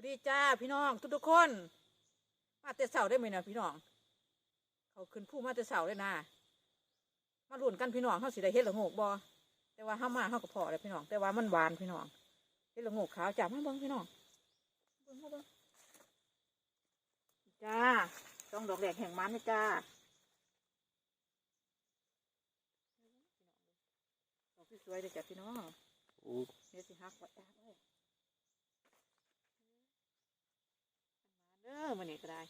วัสดีจ้าพี่น้องทุกทุกๆคน มาแต่เสาได้ไหมนะพี่น้อง เขาขึ้นผู้มาแต่เสาเลยนะมาลุ้นกันพี่น้องเขาสิได้เฮ็ดละโงกบอแต่ว่าห้ามาเขาก็พอเลยพี่น้อง แต่ว่ามันหวานพี่น้องเฮ็ดละโงกขาวจ้ามาเบิ้งพี่น้องเบิ้งมาเบิ้งจ้าต้องดอกแดกแห่งมันนะจ้าดอกสวยๆเลยจ้ะพี่น้องอู้เดี๋ยวสิฮักไว้ฮักไว้เด้อ มันนี่ก็ได้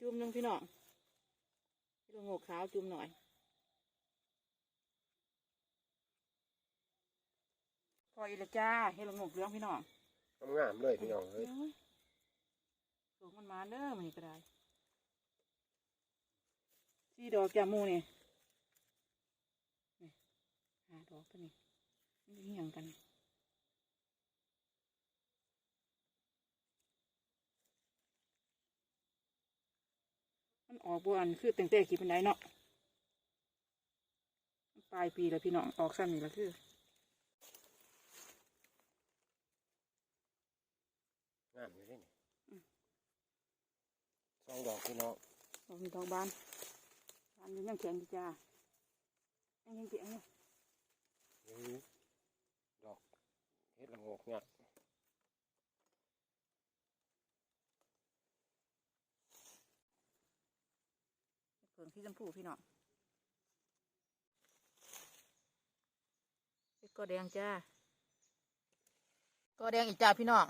จุ่มนึงพี่น้องให้ลงหัวขาวจุ่มหน่อยพออีล้วจ้าให้ลงหัวเหลืองพี่น้องงามเลยพี่น้องเฮ้ยสูงมันมาเด้อมันนี่ก็ได้ สี่ดอกจามูนี่นี่หาดอกตัวนี้มันเหี่ยงกันมันออกบวนคือแต่งแต่กี่ปันไดเนาะมันปลายปีแล้วพี่น้องออกซ้ำนี่แล้วคืองามอยู่เด้นี่สองดอกพี่น้องดอกมีดอกบานบานอยู่ยังแข็งอยู่จ้ายังยังเจียงอยู่นี่ดอกเฮ็ดละโงกเนี่ยเพิ่งที่ชมพูพี่น้องเฮ็ดก็แดงจ้าก็แดงอีกจ้าพี่น้อง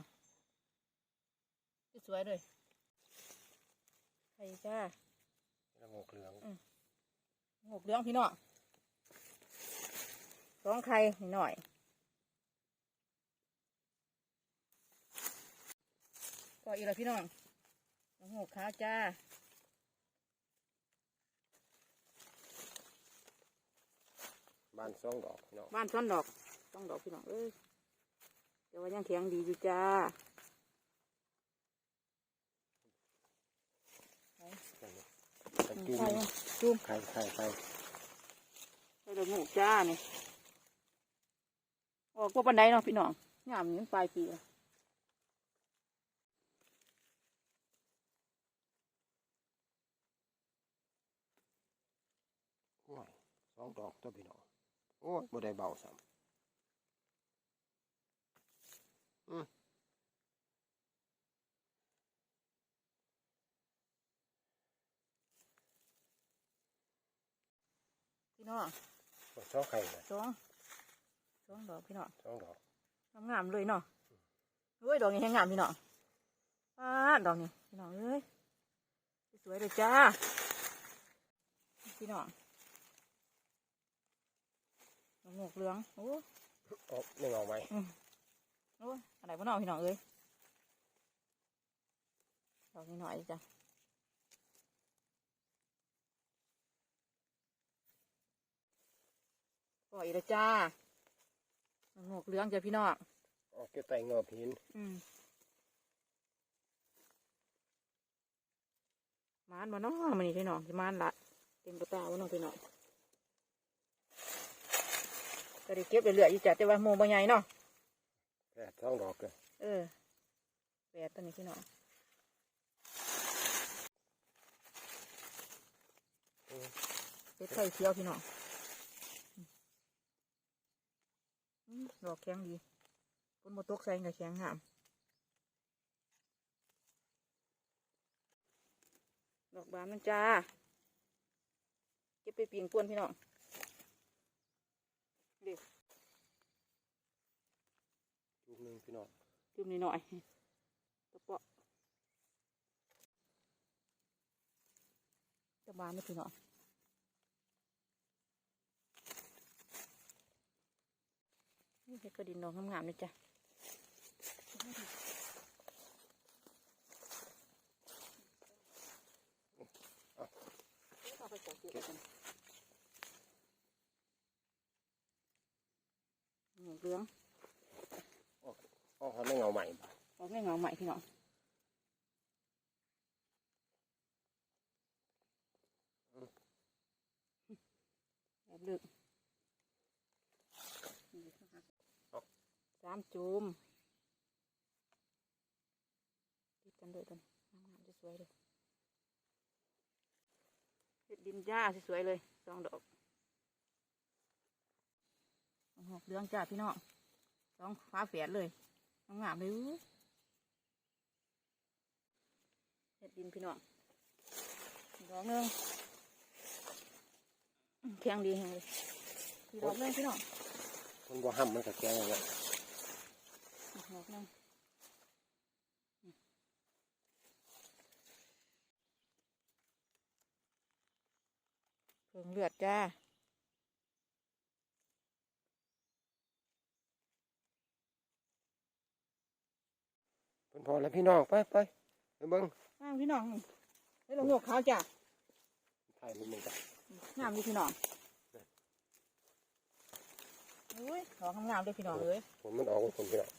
สวยๆเลยไข่จ้าเฮ็ดละโงกเหลือง หกเรื่องพี่น้องสองไข่หน่อยก็อีกแล้วพี่น้องหกขาวจ้าบ้านสองดอกพี่น้องบ้านซ้อนดอกต้องดอกพี่น้องเอ้ยแต่ว่ายังแข็งดีอยู่จ้า นั่นนี่ไปจุ่มไข่มันจุ่มไข่ไข่ไข่ใส่ดอกหูจ้าเนี่ยออกว่าปันไดเนาะพี่น้องงามนี่มันปลายปีแล้วโอ้ยสองดอกตัวพี่น้องโอ้ยบ่ได้เบาซ้ำอืม พี่น้องบ่สองไข่เลยสองสองดอกพี่น้องสองดอกงามๆเลยเนาะเฮ้ยดอกนี้แห้งงามพี่น้องป้าดดอกนี้พี่น้องเอ้ยสวยเลยจ้า พี่น้องดอกหมวกเหลืองโอ้ออกไม่เอาไหมโอ้อะไรบ้านอกพี่น้องเอ้ยดอกนี้หน่อยจ้ะ ปล่อยเลยจ้าดอกหมวกเหลืองจ้ะพี่น้องออกเก็บใต้เงอบหินอืมมานบ่เนาะมันนี่พี่น้องสิมานละเต็มกระตาบ่เนาะพี่น้องก็ได้เก็บเรื่อยๆอยู่จ้ะแต่ว่าหมูบ่ใหญ่เนาะแค่สองดอกเลยเออแปดตัวนี้พี่น้องเป็ดไข่เขียวพี่น้องอืมอืม ดอกแข็งดีคนบ่ตกใส่กับแข็งหามดอกบานมันจ้าเก็บไปปีงป่วนพี่น้องเด็กจุ่มหนึงพี่น้องจุ่มนิดหน่อยตะเปาะจะบานไม่พี่น้อง นี่ก็ดินนองงามๆเลยจ้ะเหมูเหลืองอ๋อไม่เงาใหม่อ๋อไม่เงาใหม่พี่น้องแบบเลือก สามจุ่มติดกันเลยกันงามๆสวยเลยเห็ดดินจ้าสวยๆเลยสองดอกหอกเดืองจ้าพี่น้องสองฟ้าแฝดเลยงามเลยอู้เห็ดดินพี่น้องดอกนึงแข็งดีแฮงเลยดอกนึงพี่น้องมันบ่ห้ำมันก็แกงอย่างเงี้ย อีกดอกหนึงเพิ่งเลือดจ้าเพิ่นพอแล้วพี่น้องไปไปไปเบิ่งงามพี่น้องเฮ้ยเราหงอกขาวจ้ะถ่ายมันมึงจ้ะงามดีพี่น้องอุ้ยของามๆด้วยพี่น้องเอ้ยผลมันออกผลพี่น้อง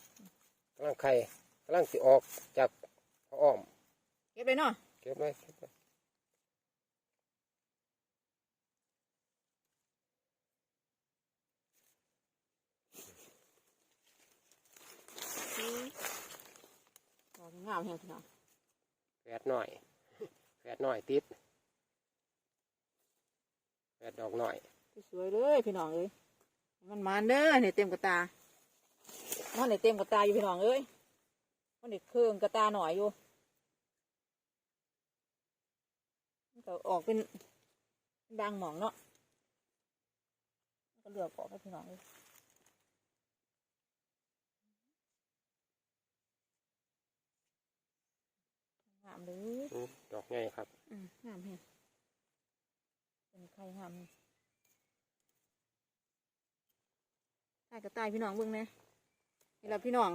กำลังไข่กำลังสิออกจากพระอ้อม เก็บเลยเนาะเก็บเลยเก็บเลยของามแฮงพี่น้องแฝดหน่อยแฝดหน่อยติดแฝดดอกหน่อย สวยๆเลยพี่น้องเอ้ยมันมันเด้อเนี่ยเต็มกระตา มันเนี่ยเต็มกระตาอยู่พี่น้องเอ้ยมันเนี่ยเครื่องกระตาหน่อยอยู่มันก็ออกเป็นเป็นบางหมองเนาะมันก็เลือกออกให้พี่น้องเลยงามเลยอืมดอกใหญ่ครับอืมงามแฮงเป็นไข่งามเลยใต้กระต่ายพี่น้องเบิ่งแห น่นี่ละพี่น้อง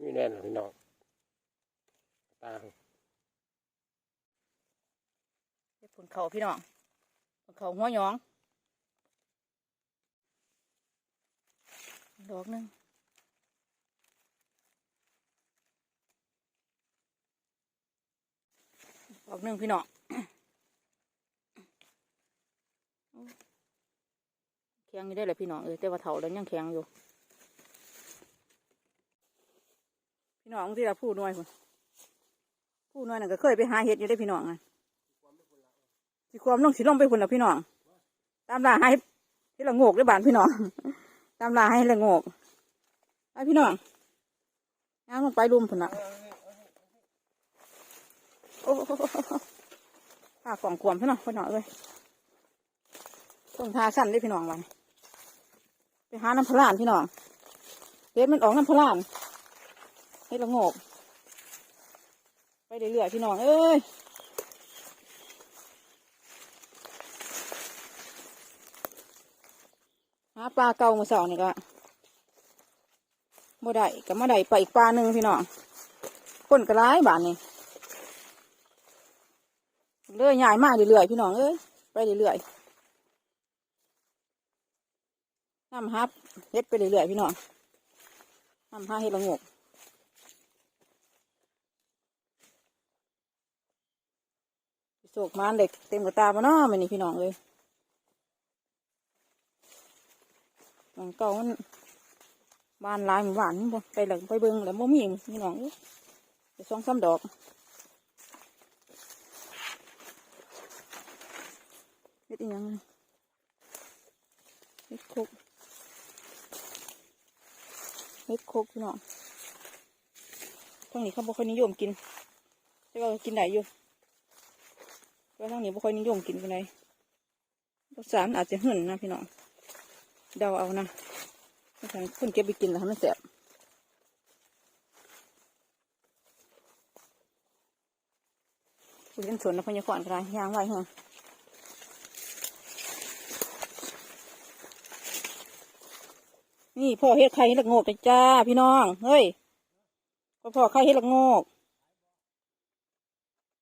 มีแน่นอนพี่น้องตาเฮ็ดผลเขาพี่น้องผลเขาหัวหยองดอกหนึงดอกหนึงพี่น้อง แข็งอยู่ได้เลยพี่น้องเออแต่ว่าเถาแล้วยังแข็งอยู่ พี่น้องที่เราพูดน้อยคนพูดน้อยน่ะก็เคยไปหาเห็ดอยู่ได้พี่น้องอะสิความลงสิลงไปคนละพี่น้อง ตามลาให้ที่ละโงกได้บานพี่น้อง ตามลาให้ละโงกไปพี่น้องย่างลงไปรุมผุนละโอ้โหผ้ากล่องขวมพี่น้องพี่น้องเลยต้องทาสั้นได้พี่น้องวัน ไปหาน้ำพลานพี่น้องเด็ดมันออกน้ำพลานให้ละงกไปเรื่อยๆพี่น้องเอ้ยหาปลาเก่ามาสองนี่ก็บ่ได้ก็มาได้ไปอีกปลาหนึ่งพี่น้องคนกระไรบานนี่เรื่อยใหญ่มากเรื่อยๆพี่น้องเอ้ยไปเรื่อยๆ น้ำฮับเฮ็ดไปเรื่อยๆพี่น้องน้ำฮับเฮ็ดละงกโศกมานเด็กเต็มกระตามาเนาะมันนี่พี่น้องเลยหลังเก่ามันบานลายหมู่บ้านบ่ไปหลังไปเบิ่งแล้วบ่มีพี่น้องเอ้ยสองสามดอกเฮ็ดอียังเฮ็ดโคก เฮ็ดโคกพี่น้องทางนี้เขาบ่ค่อยนิยมกินแต่ว่ากินได้อยู่ก็ทางนี้บ่ค่อยนิยมกินกันเลยรสชาติอาจจะหื่นนะพี่น้องเดาเอานะถ้าทางคนเก็บไปกินแล้วมันแสบคุยกันสวนแล้วพญาขวานกระไรยางไว้เหร นี่พ่อเฮ็ดไข่เฮ็ดละโงกเลยจ้า พี่น้อง เฮ้ยพ่อพ่อไข่เฮ็ดละโงก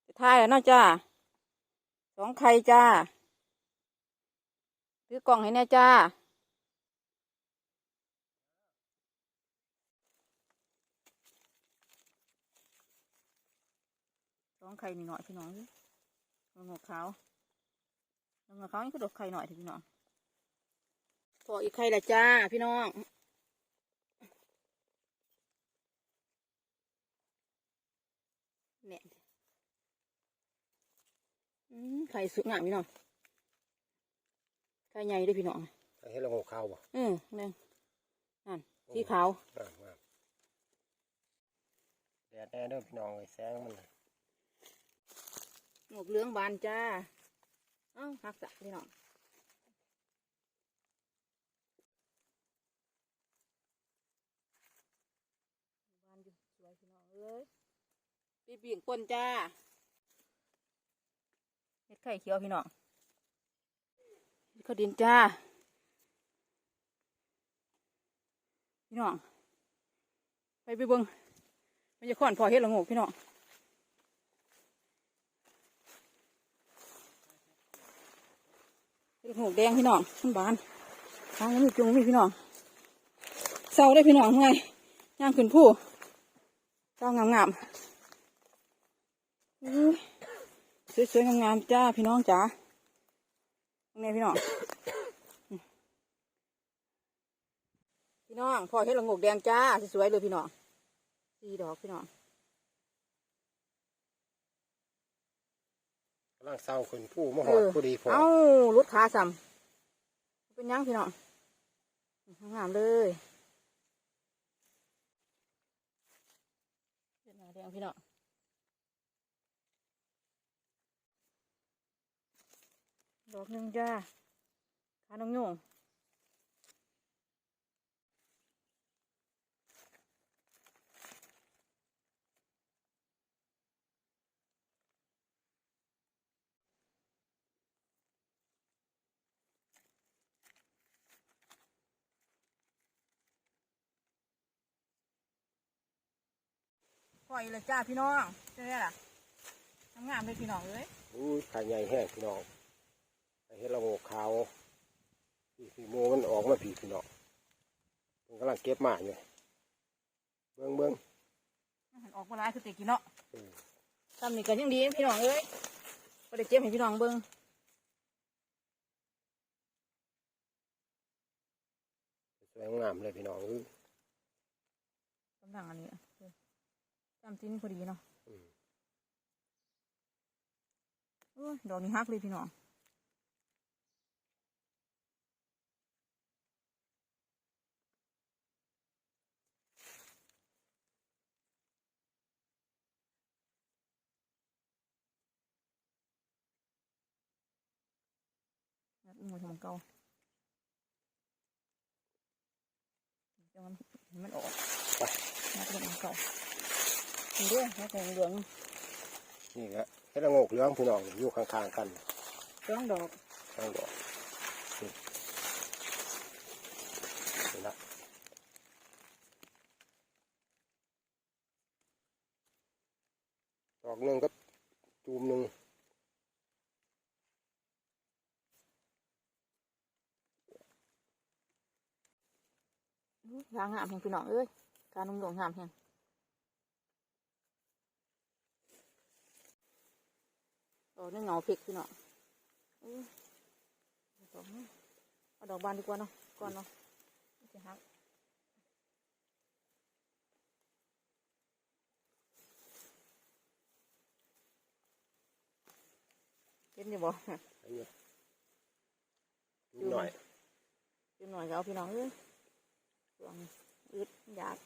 จะทายแล้วนาะจ้าสองไข่จ้าซื้อกล่องให้แน่จ้า สองไข่หน่อยพี่น้องละโงกขาวน้องเขาวนี่ก็ดกไข่หน่อยเถอะพี่น้อง พออีกไข่ละจ้า พี่น้องเนี่ยอืมไข่สุดงามพี่น้องไข่ใหญ่เด้วยพี่น้องเฮ็ดละโงกขาวบ่อืมนี่นนั่นสีขาวงามงามแดดแน่เด้อพี่น้องเลยแสงมันน่ะหมวกเหลืองบานจ้า เอ้าหักสะพี่น้องบานอยู่สวยพี่น้องเอ้ย ปีปีกปนจ้าเห็ดไข่เขียวพี่น้องเห็ดข้าวดินจ้า พี่น้อง ไปไปเบิ้งมันจะขอนพอเฮ็ดละโงกพี่น้องเฮ็ดละโงกแดงพี่น้องมันบานทางนี้มีจุงมีพี่น้องเสาได้พี่น้องไงย่างขึ้นผู้เสางามงามๆอุ้ย สวยๆงามๆจ้าพี่น้องจ๋าตรงนี้พี่น้อง พี่น้องพอเห็ดละโงกแดงจ้าสวยๆเลยพี่น้องสี่ดอกพี่น้องกำลังเศร้าขึ้นผู้มาหอดผู้ดีพอเอ้ารุดขาซ้ำเป็นหยังพี่น้องงามเลยเป็นหนาแดงพี่น้อง ดอกหนึ่งจ้าขาน้องโยงปล่อยเลยจ้าพี่น้องเจ๊ล่ะงามเลยพี่น้องเอ้ยอุ้ยขาใหญ่แห้งพี่น้อง เฮ็ดละโงกขาวพี่พี่โมมันออกมาพี่พี่น้องมันกำลังเก็บมาอยู่เบิ่งเบิ่งมันออกมาหลายคือเตะกินเนาะเออทำนี่ก็ยังดีพี่น้องเอ้ยก็ได้เจ็บให้พี่น้องเบิ่งสวยงามเลยพี่น้องอื้อกำลังอันนี้จำจิ้นพอดีเนาะอืมโอ้ยดอกนี้ฮักเลยพี่น้อง นัดมือทำเก่าจะมันให้มันออกนัดมือเก่าดูด้วยนัดเหลืองนี่ก็เฮ็ดละโงกเหลืองพี่น้องอยู่ข้างๆกันเหลืองดอกทั้งดอกนี่นี่ละดอกหนึ่งก็จูมหนึ่ง ยยางงามแห่งพี่น้องเอ้ยการนุ่งหลวงงามแห่งโอ้นี่เงาพริกพี่น้องอุ๊ยดอกนี้เอาดอกบานดีกว่าเนาะก่อนเนาะมันจะหักเห็นอยู่บ่อันนี้จูมหน่อยจุดหน่อยก็เอาพี่น้องเอ้ย หลวงอึดอยาก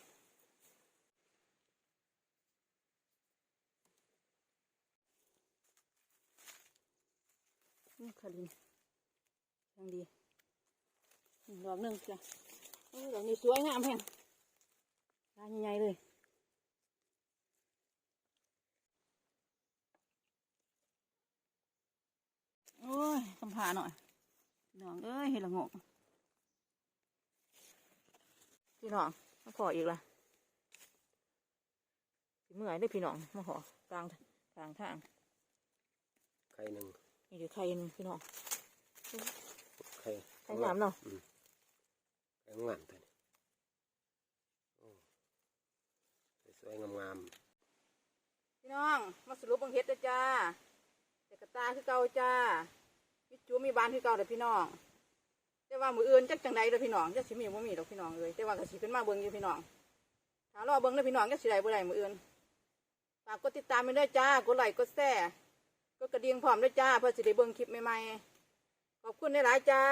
นี่ขลินยังดีดอกหนึ่งจ้ะโอ้ยดอกนี้สวยงามแพงลายใหญ่ๆเลยโอ้ยคำพาหน่อยพี่น้องเอ้ยเห็ดละงก พี่น้องมาขออีกละสิเมื่อยได้อพี่น้องมาขอกลางกลางทางไข่หนึ่งนี่คือไข่หนึงพี่น้องไข่ไข่งามเนาะอืมไข่งามตัวนี้โอ้สวยๆงามพี่น้องมาสรุปบังเฮ็ดเด้อจ้าแต่กระตาคือเก่าจ้ามีจูมีบ้านที่เก่าเด้อพี่น้อง แต่ว่ามืออื่นจักจังใดเด้อพี่น้องจักสิมีบ่มีดอกพี่น้องเลยแต่ว่าก็สิขึ้นมาเบิ่งอยู่พี่น้องถ้ารอเบิ่งเด้อพี่น้องจักสิได้บ่ได้มืออื่นฝากกดติดตามไปด้วยจ้ากดไลค์กดแชร์กดกระดิ่งพร้อมด้วยจ้าเพื่อสิได้เบิ่งคลิปใหม่ๆขอบคุณหลายๆจ้า